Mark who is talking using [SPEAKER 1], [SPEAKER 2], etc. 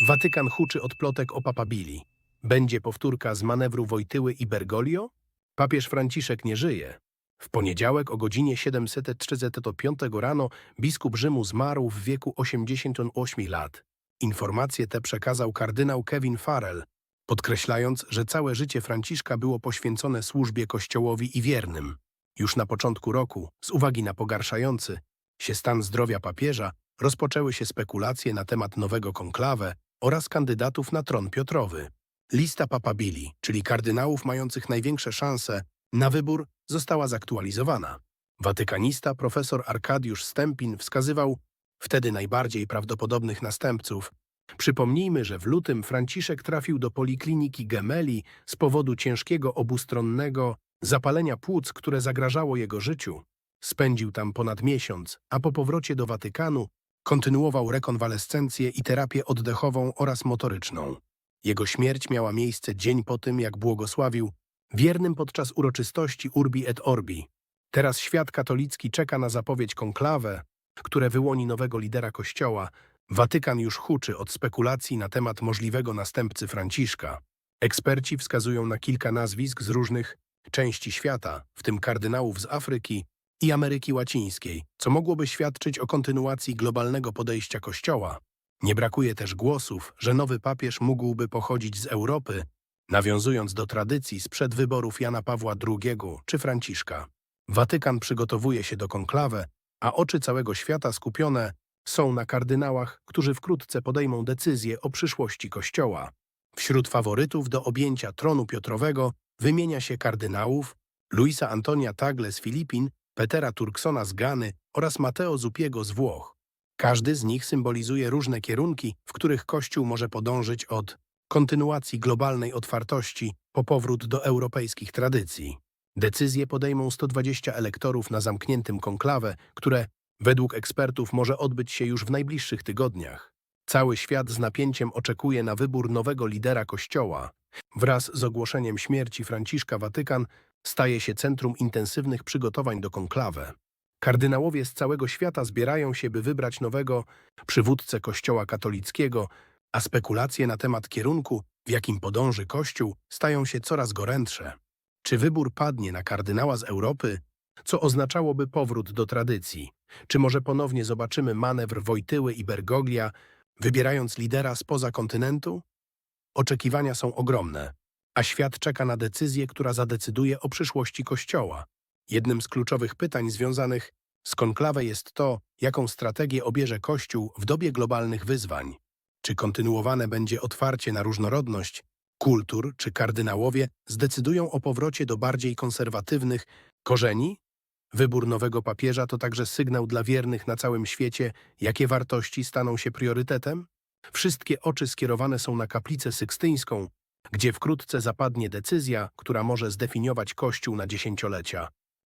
[SPEAKER 1] Watykan huczy od plotek o papabili. Będzie powtórka z manewru Wojtyły i Bergoglio? Papież Franciszek nie żyje. W poniedziałek o godzinie 735 rano biskup Rzymu zmarł w wieku 88 lat. Informacje te przekazał kardynał Kevin Farrell, podkreślając, że całe życie Franciszka było poświęcone służbie Kościołowi i wiernym. Już na początku roku, z uwagi na pogarszający się stan zdrowia papieża, rozpoczęły się spekulacje na temat nowego konklawę oraz kandydatów na tron Piotrowy. Lista papabili, czyli kardynałów mających największe szanse na wybór, została zaktualizowana. Watykanista profesor Arkadiusz Stępin wskazywał wtedy najbardziej prawdopodobnych następców. Przypomnijmy, że w lutym Franciszek trafił do polikliniki Gemelli z powodu ciężkiego obustronnego zapalenia płuc, które zagrażało jego życiu. Spędził tam ponad miesiąc, a po powrocie do Watykanu kontynuował rekonwalescencję i terapię oddechową oraz motoryczną. Jego śmierć miała miejsce dzień po tym, jak błogosławił wiernym podczas uroczystości Urbi et Orbi. Teraz świat katolicki czeka na zapowiedź konklawę, które wyłoni nowego lidera Kościoła. Watykan już huczy od spekulacji na temat możliwego następcy Franciszka. Eksperci wskazują na kilka nazwisk z różnych części świata, w tym kardynałów z Afryki i Ameryki Łacińskiej, co mogłoby świadczyć o kontynuacji globalnego podejścia Kościoła. Nie brakuje też głosów, że nowy papież mógłby pochodzić z Europy, nawiązując do tradycji sprzed wyborów Jana Pawła II czy Franciszka. Watykan przygotowuje się do konklawę, a oczy całego świata skupione są na kardynałach, którzy wkrótce podejmą decyzję o przyszłości Kościoła. Wśród faworytów do objęcia tronu Piotrowego wymienia się kardynałów Luisa Antonia Tagle z Filipin, Petera Turksona z Gany oraz Matteo Zupiego z Włoch. Każdy z nich symbolizuje różne kierunki, w których Kościół może podążyć od kontynuacji globalnej otwartości po powrót do europejskich tradycji. Decyzje podejmą 120 elektorów na zamkniętym konklawę, które, według ekspertów, może odbyć się już w najbliższych tygodniach. Cały świat z napięciem oczekuje na wybór nowego lidera Kościoła. Wraz z ogłoszeniem śmierci Franciszka Watykan staje się centrum intensywnych przygotowań do konklawę. Kardynałowie z całego świata zbierają się, by wybrać nowego przywódcę Kościoła katolickiego, a spekulacje na temat kierunku, w jakim podąży Kościół, stają się coraz gorętsze. Czy wybór padnie na kardynała z Europy, co oznaczałoby powrót do tradycji? Czy może ponownie zobaczymy manewr Wojtyły i Bergoglia, wybierając lidera spoza kontynentu? Oczekiwania są ogromne, a świat czeka na decyzję, która zadecyduje o przyszłości Kościoła. Jednym z kluczowych pytań związanych z konklawę jest to, jaką strategię obierze Kościół w dobie globalnych wyzwań. Czy kontynuowane będzie otwarcie na różnorodność kultur, czy kardynałowie zdecydują o powrocie do bardziej konserwatywnych korzeni? Wybór nowego papieża to także sygnał dla wiernych na całym świecie, jakie wartości staną się priorytetem? Wszystkie oczy skierowane są na kaplicę sykstyńską, gdzie wkrótce zapadnie decyzja, która może zdefiniować Kościół na dziesięciolecia.